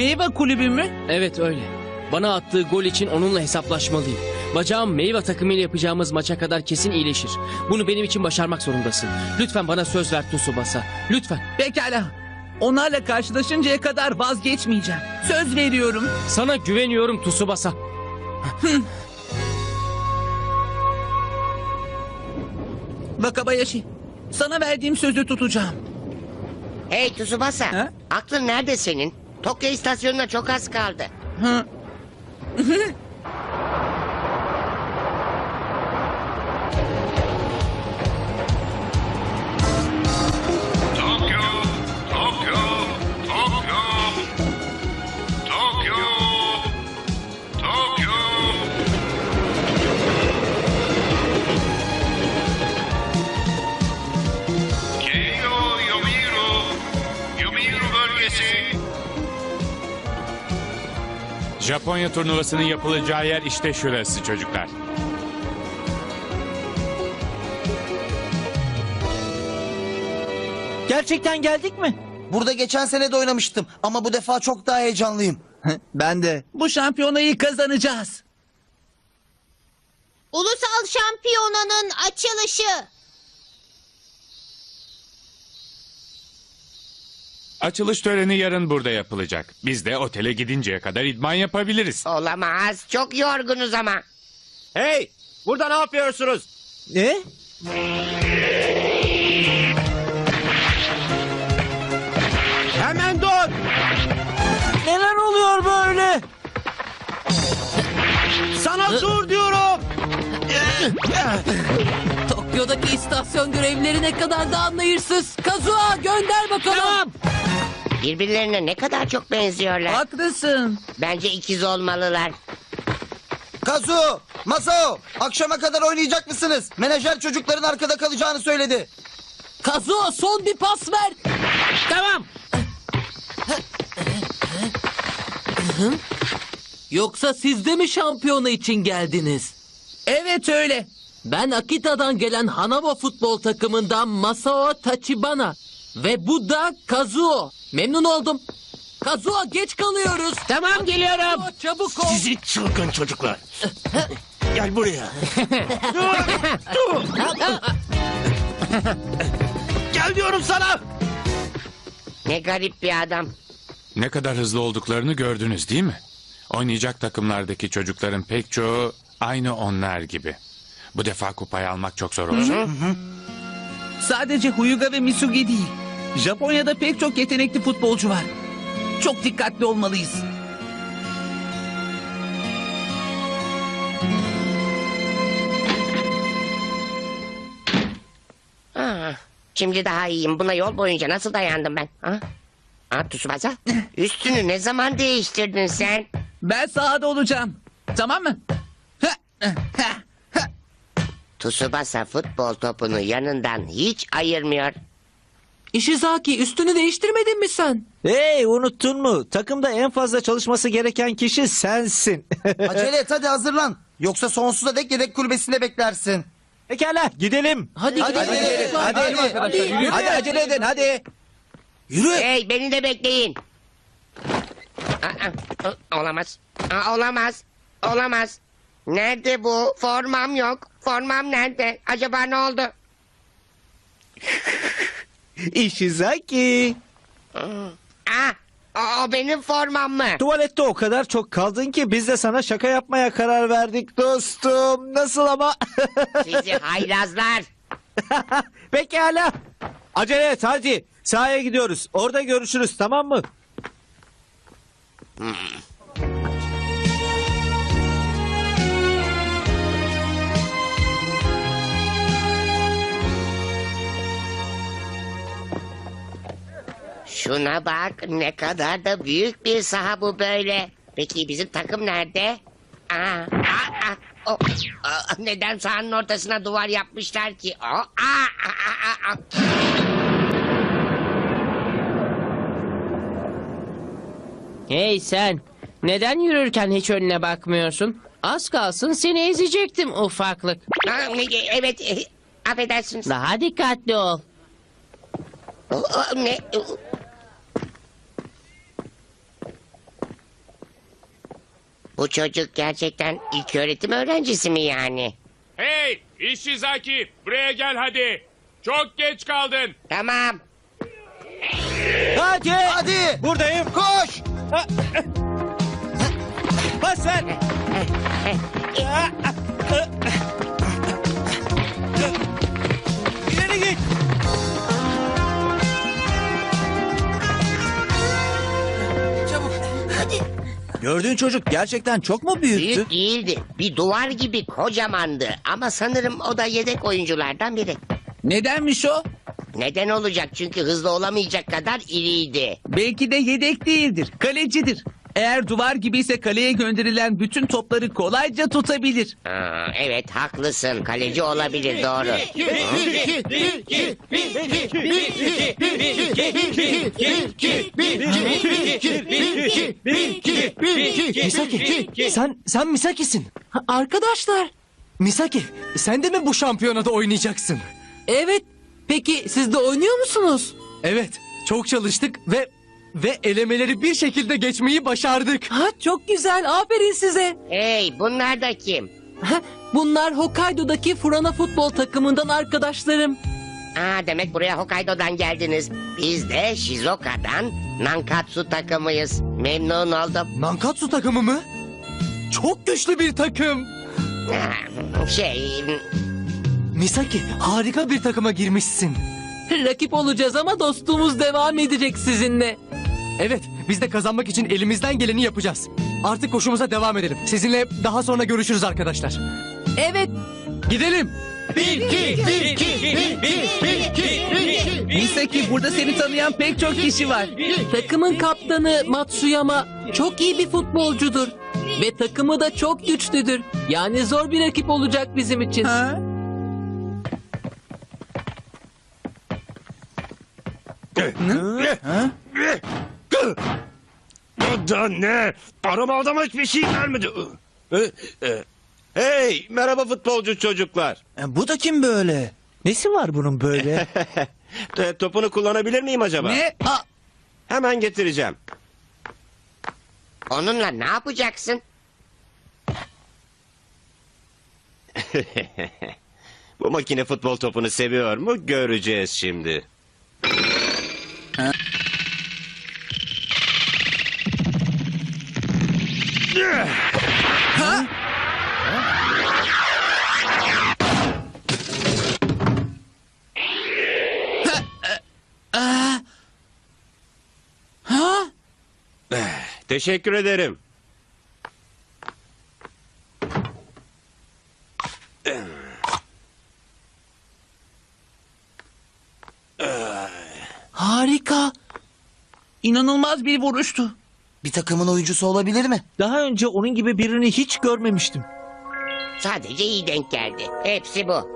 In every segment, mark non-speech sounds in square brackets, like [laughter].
Meyve kulübü mü? Evet öyle. Bana attığı gol için onunla hesaplaşmalıyım. Bacağım meyve takımıyla yapacağımız maça kadar kesin iyileşir. Bunu benim için başarmak zorundasın. Lütfen bana söz ver Tsubasa. Lütfen. Pekala. Onlarla karşılaşıncaya kadar vazgeçmeyeceğim. Söz veriyorum. Sana güveniyorum Tsubasa. Wakabayashi, sana verdiğim sözü tutacağım. Hey Tsubasa. Ha? Aklın nerede senin? Tokyo istasyonuna çok az kaldı. Hı. Japonya turnuvasının yapılacağı yer işte şurası çocuklar. Gerçekten geldik mi? Burada geçen sene de oynamıştım ama bu defa çok daha heyecanlıyım. [laughs] ben de. Bu şampiyonayı kazanacağız. Ulusal şampiyonanın açılışı. Açılış töreni yarın burada yapılacak. Biz de otele gidinceye kadar idman yapabiliriz. Olamaz. Çok yorgunuz ama. Hey! Burada ne yapıyorsunuz? Ne? Hemen dur! Neler oluyor böyle? Sana dur diyorum! Tokyo'daki istasyon görevlileri ne kadar da anlayışsız. Kazuha gönder bakalım. Tamam! Birbirlerine ne kadar çok benziyorlar. Haklısın. Bence ikiz olmalılar. Kazu, Masao, akşama kadar oynayacak mısınız? Menajer çocukların arkada kalacağını söyledi. Kazuha son bir pas ver. Tamam! Yoksa siz de mi şampiyona için geldiniz? Evet öyle. Ben Akita'dan gelen Hanama futbol takımından Masao Tachibana. Ve bu da Kazuo. Memnun oldum. Kazuo geç kalıyoruz. Tamam geliyorum! Kazuo, çabuk ol. Sizi çılgın çocuklar! [laughs] Gel buraya! [laughs] Gel diyorum sana! Ne garip bir adam. Ne kadar hızlı olduklarını gördünüz değil mi? Oynayacak takımlardaki çocukların pek çoğu aynı onlar gibi. Bu defa kupayı almak çok zor olacak. Sadece Huyuga ve Misugi değil. Japonya'da pek çok yetenekli futbolcu var. Çok dikkatli olmalıyız. Ah, şimdi daha iyiyim. Buna yol boyunca nasıl dayandım ben? Ha? Ha Tsubasa? [laughs] Üstünü ne zaman değiştirdin sen? Ben sahada olacağım. Tamam mı? Tsubasa futbol topunu yanından hiç ayırmıyor. Ishizaki üstünü değiştirmedin mi sen? Hey unuttun mu? Takımda en fazla çalışması gereken kişi sensin. [laughs] Acele et hadi hazırlan. Yoksa sonsuza dek yedek kulübesinde beklersin. Pekala gidelim. Hadi, Hadi, gidelim. hadi, hadi, hadi, hadi, yürü. Hadi acele edin hadi. Yürü. Hey beni de bekleyin. Aa, aa, olamaz. Aa, olamaz. Olamaz. Nerede bu? Formam yok. Formam nerede? Acaba ne oldu? [laughs] Ishizaki. Aa, o, o benim formam mı? Tuvalette o kadar çok kaldın ki biz de sana şaka yapmaya karar verdik dostum. Nasıl ama? [laughs] Sizi haylazlar. [laughs] Pekala. Acele et hadi. Sahaya gidiyoruz. Orada görüşürüz tamam mı? Şuna bak ne kadar da büyük bir saha bu böyle. Peki bizim takım nerede? Aa, aa, aa, o, aa, neden sahanın ortasına duvar yapmışlar ki? O, aa, aa, aa, aa. Hey sen. Neden yürürken hiç önüne bakmıyorsun? Az kalsın seni ezecektim ufaklık. Aa, evet e, affedersiniz. Daha dikkatli ol. O, o, ne? Bu çocuk gerçekten ilk öğretim öğrencisi mi yani? Hey Ishizaki buraya gel hadi. Çok geç kaldın. Tamam. Hadi. Hadi. Buradayım. Koş. Pas ver. İleri Gördüğün çocuk gerçekten çok mu büyüktü? Büyük değildi. Bir duvar gibi kocamandı. Ama sanırım o da yedek oyunculardan biri. Nedenmiş o? Neden olacak? Çünkü hızlı olamayacak kadar iriydi. Belki de yedek değildir, kalecidir. Eğer duvar gibiyse kaleye gönderilen bütün topları kolayca tutabilir. Aa, evet haklısın. Kaleci olabilir doğru. Misaki sen sen Misaki'sin. Arkadaşlar. Misaki sen de mi bu şampiyonada oynayacaksın? Evet. Peki siz de oynuyor musunuz? Evet çok çalıştık ve ve elemeleri bir şekilde geçmeyi başardık. Ha çok güzel. Aferin size. Hey bunlar da kim? Ha, bunlar Hokkaido'daki Furana futbol takımından arkadaşlarım. Aa, demek buraya Hokkaido'dan geldiniz. Biz de Shizoka'dan Nankatsu takımıyız. Memnun oldum. Nankatsu takımı mı? Çok güçlü bir takım. Ha, Şey Misaki harika bir takıma girmişsin. Rakip olacağız ama dostluğumuz devam edecek sizinle. Evet biz de kazanmak için elimizden geleni yapacağız. Artık koşumuza devam edelim. Sizinle daha sonra görüşürüz arkadaşlar. Evet. Gidelim. Misaki burada seni tanıyan pek çok kişi var. Takımın kaptanı Matsuyama çok iyi bir futbolcudur. Ve takımı da çok güçlüdür. Yani zor bir rakip olacak bizim için. Ha? Bu da ne? Arama adama hiçbir şey gelmedi. Hey merhaba futbolcu çocuklar. Bu da kim böyle? Nesi var bunun böyle? [laughs] E, Topunu kullanabilir miyim acaba? Ne? Aa, Hemen getireceğim. onunla ne yapacaksın? [laughs] Bu makine futbol topunu seviyor mu göreceğiz şimdi. Teşekkür ederim. Harika. inanılmaz bir vuruştu. Bir takımın oyuncusu olabilir mi? Daha önce onun gibi birini hiç görmemiştim. Sadece iyi denk geldi. Hepsi bu.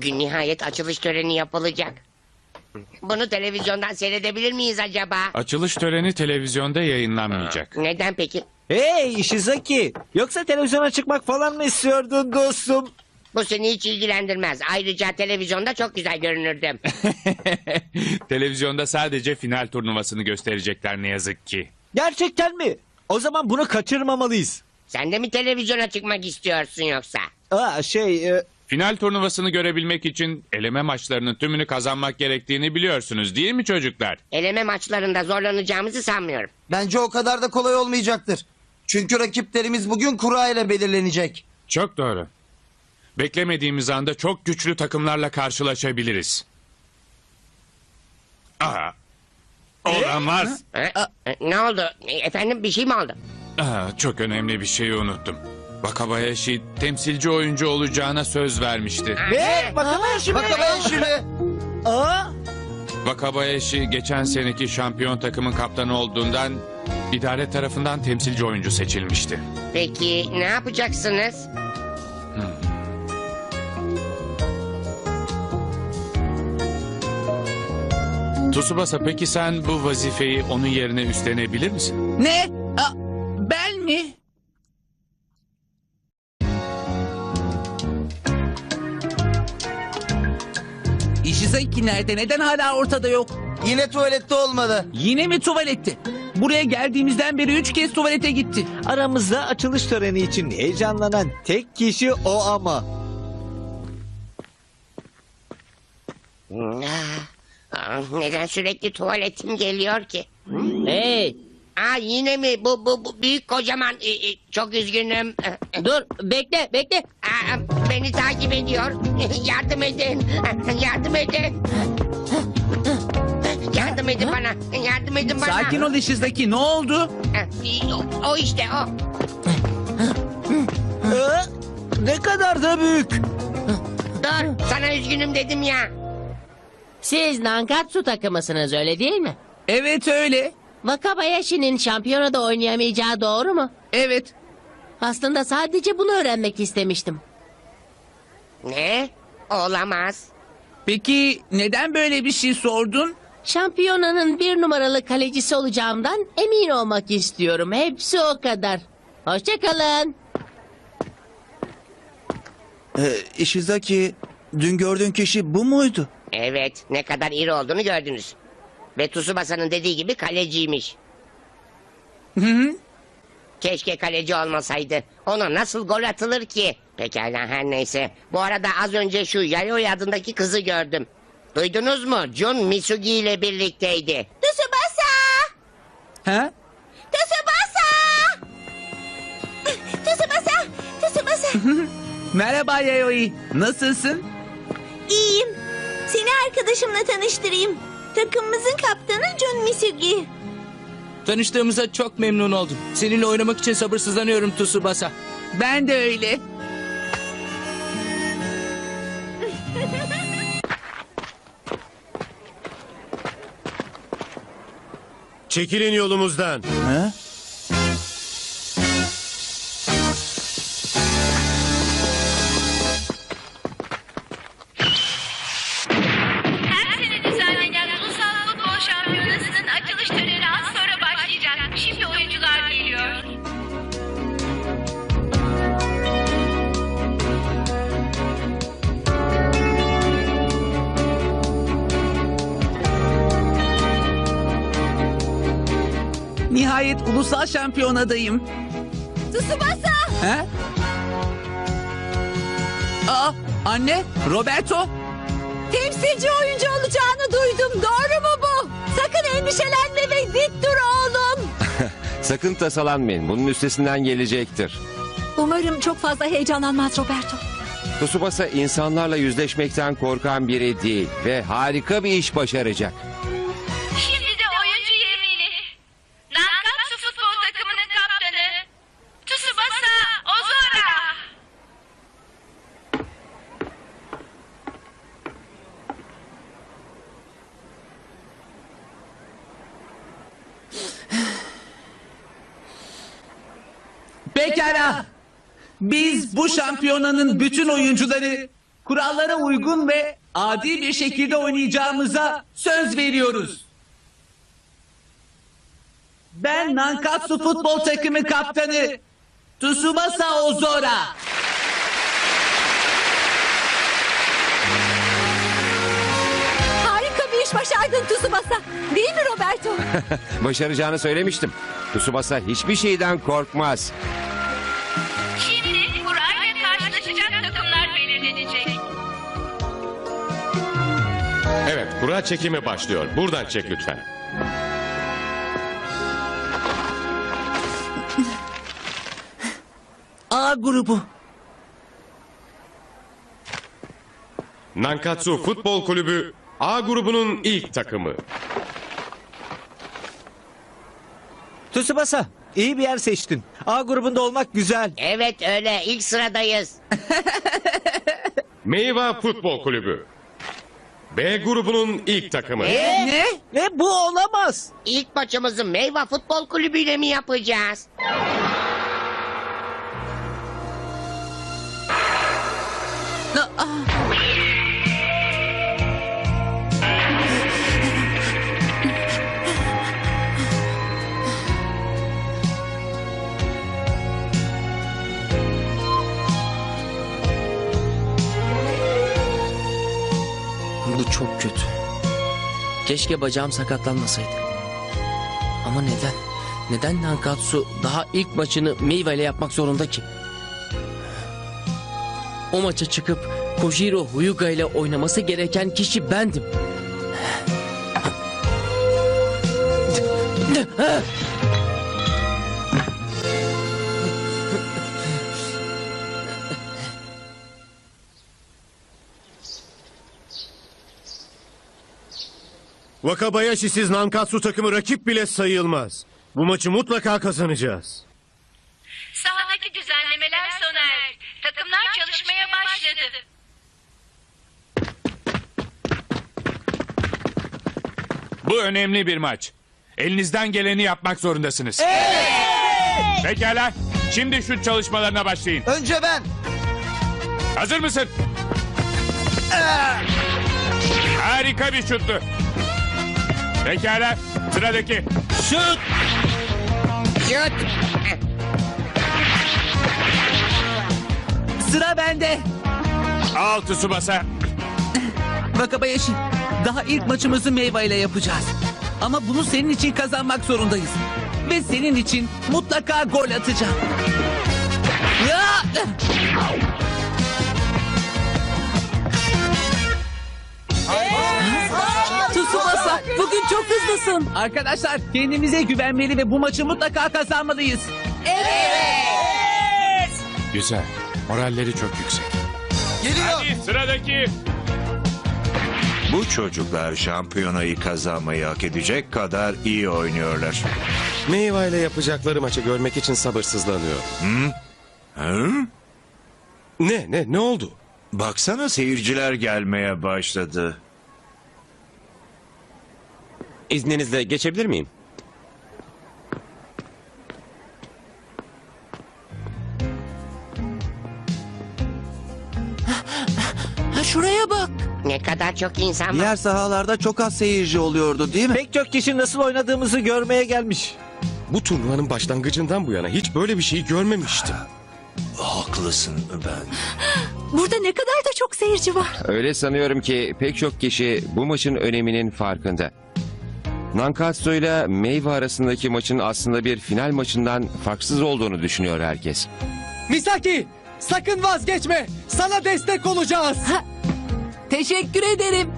Bugün nihayet açılış töreni yapılacak. Bunu televizyondan seyredebilir miyiz acaba? Açılış töreni televizyonda yayınlanmayacak. Neden peki? Hey Ishizaki. Yoksa televizyona çıkmak falan mı istiyordun dostum? Bu seni hiç ilgilendirmez. Ayrıca televizyonda çok güzel görünürdüm. [laughs] Televizyonda sadece final turnuvasını gösterecekler ne yazık ki. Gerçekten mi? O zaman bunu kaçırmamalıyız. Sen de mi televizyona çıkmak istiyorsun yoksa? Aa şey e, Final turnuvasını görebilmek için eleme maçlarının tümünü kazanmak gerektiğini biliyorsunuz değil mi çocuklar? Eleme maçlarında zorlanacağımızı sanmıyorum. Bence o kadar da kolay olmayacaktır. Çünkü rakiplerimiz bugün kura ile belirlenecek. Çok doğru. Beklemediğimiz anda çok güçlü takımlarla karşılaşabiliriz. Aa, olamaz. Ha? E, Ne oldu? E, Efendim bir şey mi oldu? Aa, çok önemli bir şeyi unuttum. Wakabayashi temsilci oyuncu olacağına söz vermişti. Ne? Wakabayashi mi? Wakabayashi mi? Aa? Wakabayashi geçen seneki şampiyon takımın kaptanı olduğundan idare tarafından temsilci oyuncu seçilmişti. Peki ne yapacaksınız? Tsubasa peki sen bu vazifeyi onun yerine üstlenebilir misin? Ne? Nerede? Neden hala ortada yok? Yine tuvalette olmalı. Yine mi tuvalette? Buraya geldiğimizden beri üç kez tuvalete gitti. Aramızda açılış töreni için heyecanlanan tek kişi o ama. Neden sürekli tuvaletim geliyor ki? Hey Aa yine mi? Bu, bu, bu büyük kocaman. e, e, Çok üzgünüm. [laughs] dur bekle bekle. Aa, beni takip ediyor. [laughs] Yardım edin. [laughs] Yardım edin. Yardım edin bana. Yardım edin bana. Sakin ol Ishizaki ne oldu? O, o işte o. Ee, ne kadar da büyük. Dur sana üzgünüm dedim ya. Siz Nankatsu takımısınız öyle değil mi? Evet öyle. Wakabayashi'nin şampiyonada oynayamayacağı doğru mu? Evet. Aslında sadece bunu öğrenmek istemiştim. Ne? Olamaz. Peki neden böyle bir şey sordun? Şampiyonanın bir numaralı kalecisi olacağımdan emin olmak istiyorum. Hepsi o kadar. Hoşçakalın. Ee, Ishizaki, dün gördüğün kişi bu muydu? Evet ne kadar iri olduğunu gördünüz. Ve Tsubasa'nın dediği gibi kaleciymiş. Keşke kaleci olmasaydı. Ona nasıl gol atılır ki? Pekala her neyse. Bu arada az önce şu Yayoi adındaki kızı gördüm. Duydunuz mu? Jun Misugi ile birlikteydi. Tsubasa! Ha? Tsubasa! Tsubasa! Tsubasa! Merhaba Yayoi. Nasılsın? İyiyim. Seni arkadaşımla tanıştırayım. Takımımızın kaptanı Jun Misugi. Tanıştığımıza çok memnun oldum. Seninle oynamak için sabırsızlanıyorum Tsubasa. Ben de öyle. Çekilin yolumuzdan. Her şampiyonadayım. Tsubasa! Ha? Aa, anne, Roberto. Temsilci oyuncu olacağını duydum. Doğru mu bu? Sakın endişelenme ve dik dur oğlum. [laughs] Sakın tasalanmayın. Bunun üstesinden gelecektir. Umarım çok fazla heyecanlanmaz Roberto. Tsubasa insanlarla yüzleşmekten korkan biri değil ve harika bir iş başaracak. Şimdi de oyuncu yemini. Nankatsu futbol takımının kaptanı Tsubasa Ozora. Pekala. Biz bu şampiyonanın bütün oyuncuları kurallara uygun ve adil bir şekilde oynayacağımıza söz veriyoruz. Ben Nankatsu futbol takımı kaptanı Tsubasa Ozora. Harika bir iş başardın Tsubasa. Değil mi Roberto? [laughs] Başaracağını söylemiştim. Tsubasa hiçbir şeyden korkmaz. Şimdi kura ile karşılaşacak takımlar belirlenecek. Evet, kura çekimi başlıyor. Buradan çek lütfen. A grubu. Nankatsu Futbol Kulübü A grubunun ilk takımı. Tsubasa, iyi bir yer seçtin. A grubunda olmak güzel. Evet öyle ilk sıradayız. Meyva Futbol Kulübü. B grubunun ilk takımı. Ne? Ve bu olamaz. İlk maçımızı Meyva Futbol Kulübü ile mi yapacağız? Keşke bacağım sakatlanmasaydı. Ama neden? Neden Nankatsu daha ilk maçını Meiwa ile yapmak zorunda ki? O maça çıkıp Kojiro Huyuga ile oynaması gereken kişi bendim. Wakabayashi'siz Nankatsu takımı rakip bile sayılmaz. Bu maçı mutlaka kazanacağız. Sahadaki düzenlemeler sona erdi. Takımlar çalışmaya başladı. Bu önemli bir maç. Elinizden geleni yapmak zorundasınız. Pekala. Şimdi şut çalışmalarına başlayın. Önce ben. Hazır mısın? Harika bir şuttu. Pekala. Sıradaki. Şut! Şut. Sıra bende. Al Tsubasa. Wakabayashi, daha ilk maçımızı Meyva ile yapacağız. Ama bunu senin için kazanmak zorundayız. Ve senin için mutlaka gol atacağım. Ya! Hızlısın. Arkadaşlar kendimize güvenmeli ve bu maçı mutlaka kazanmalıyız. Güzel. Moralleri çok yüksek. Geliyor. Hadi sıradaki. Bu çocuklar şampiyonayı kazanmayı hak edecek kadar iyi oynuyorlar. Meyva ile yapacakları maçı görmek için sabırsızlanıyor. Hı? Ne ne ne oldu? Baksana seyirciler gelmeye başladı. İzninizle geçebilir miyim? Ha şuraya bak. Ne kadar çok insan var. Diğer sahalarda çok az seyirci oluyordu değil mi? Pek çok kişi nasıl oynadığımızı görmeye gelmiş. Bu turnuvanın başlangıcından bu yana hiç böyle bir şey görmemiştim. Haklısın ben. Burada ne kadar da çok seyirci var. Öyle sanıyorum ki pek çok kişi bu maçın öneminin farkında. Nankatsu ile Meiwa arasındaki maçın aslında bir final maçından farksız olduğunu düşünüyor herkes. Misaki sakın vazgeçme. Sana destek olacağız. Teşekkür ederim.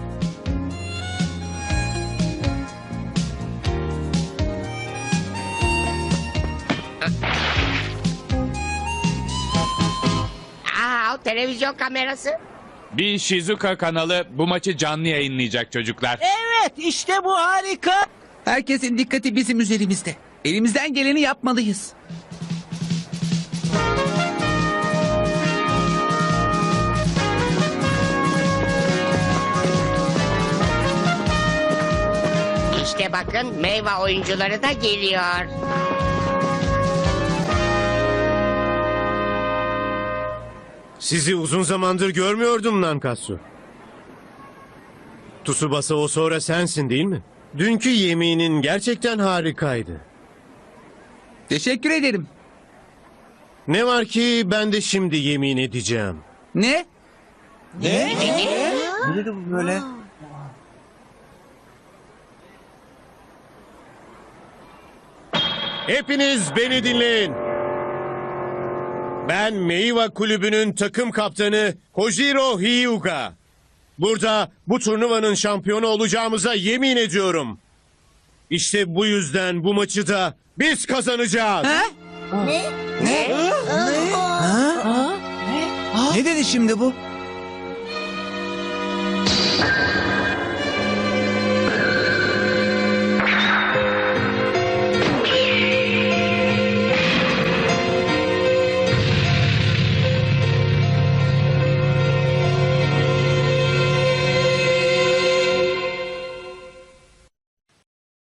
Aa, o televizyon kamerası. Bir Shizuka kanalı bu maçı canlı yayınlayacak çocuklar. Evet işte bu harika. Herkesin dikkati bizim üzerimizde. Elimizden geleni yapmalıyız. İşte bakın meyve oyuncuları da geliyor. Sizi uzun zamandır görmüyordum Nankatsu. Tsubasa o sonra sensin değil mi? Dünkü yeminin gerçekten harikaydı. Teşekkür ederim. Ne var ki ben de şimdi yemin edeceğim. Ne? Ne dedi bu böyle? Hepiniz beni dinleyin. Ben Meiwa Kulübü'nün takım kaptanı Kojiro Hyuga. Burada bu turnuvanın şampiyonu olacağımıza yemin ediyorum. İşte bu yüzden bu maçı da biz kazanacağız. Ne dedi şimdi bu?